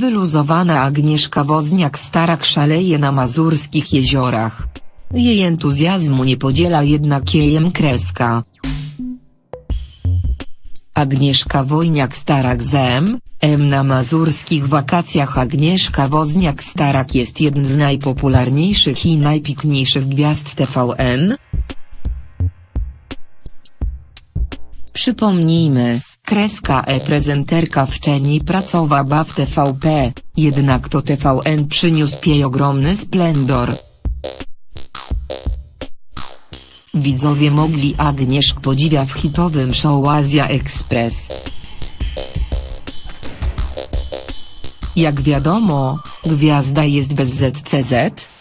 Wyluzowana Agnieszka Wozniak-Starak szaleje na mazurskich jeziorach. Jej entuzjazmu nie podziela jednak jejem kreska. Agnieszka Wojniak-Starak z M. M na mazurskich wakacjach Agnieszka Wozniak-Starak jest jednym z najpopularniejszych i najpiękniejszych gwiazd TVN. Przypomnijmy, kreska e-prezenterka wcześniej pracowała w TVP, jednak to TVN przyniósł jej ogromny splendor. Widzowie mogli Agnieszk podziwia w hitowym show Azja Express. Jak wiadomo, gwiazda jest bez ZCZ,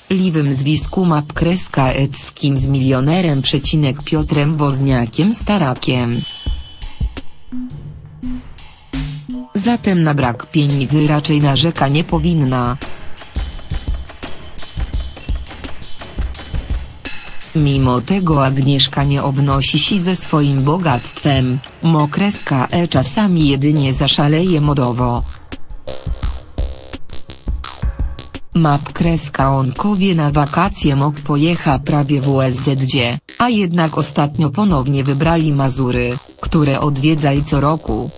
liwym zwisku map kreska eckim z milionerem przecinek Piotrem Wozniakiem Starakiem. Zatem na brak pieniędzy raczej narzeka nie powinna. Mimo tego Agnieszka nie obnosi się ze swoim bogactwem, mokreska e czasami jedynie zaszaleje modowo. Map kreska onkowie na wakacje mógł pojecha prawie w USZD, a jednak ostatnio ponownie wybrali Mazury, które odwiedzali co roku.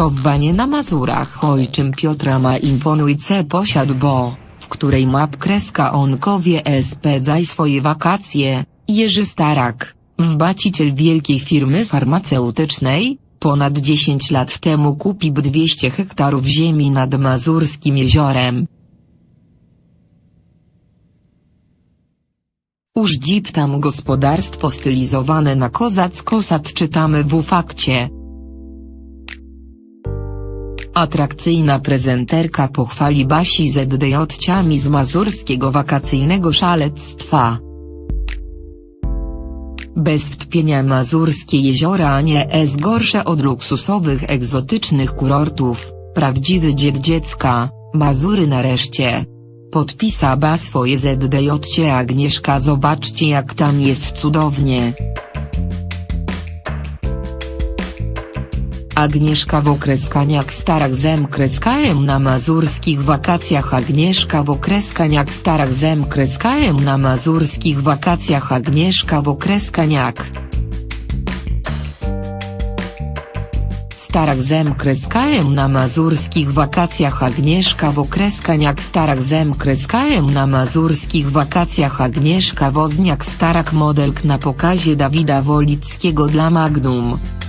To w banie na Mazurach ojczym Piotra ma imponujące posiadło, w której map kreska onkowie spędzaj swoje wakacje, Jerzy Starak, wbaciciel wielkiej firmy farmaceutycznej, ponad 10 lat temu kupił 200 hektarów ziemi nad Mazurskim jeziorem. Użdzip tam gospodarstwo stylizowane na kozacko-sad czytamy w fakcie. Atrakcyjna prezenterka pochwali Basi ZDJ-ciami z mazurskiego wakacyjnego szalectwa. Bez wtpienia mazurskie jeziora nie jest gorsze od luksusowych egzotycznych kurortów, prawdziwy dzied dziecka, Mazury nareszcie. Podpisała swoje ZDJ Agnieszka zobaczcie jak tam jest cudownie. Agnieszka Wokreskaniak Starak Zem Kreskajem na mazurskich wakacjach. Agnieszka Wokreskaniak Starak Zem Kreskajem na mazurskich wakacjach. Agnieszka Wokreskaniak Starak Zem Kreskajem na mazurskich wakacjach. Agnieszka Starak Zem Kreskajem na mazurskich wakacjach. Agnieszka Wozniak Starak modelk na pokazie Dawida Wolickiego dla Magnum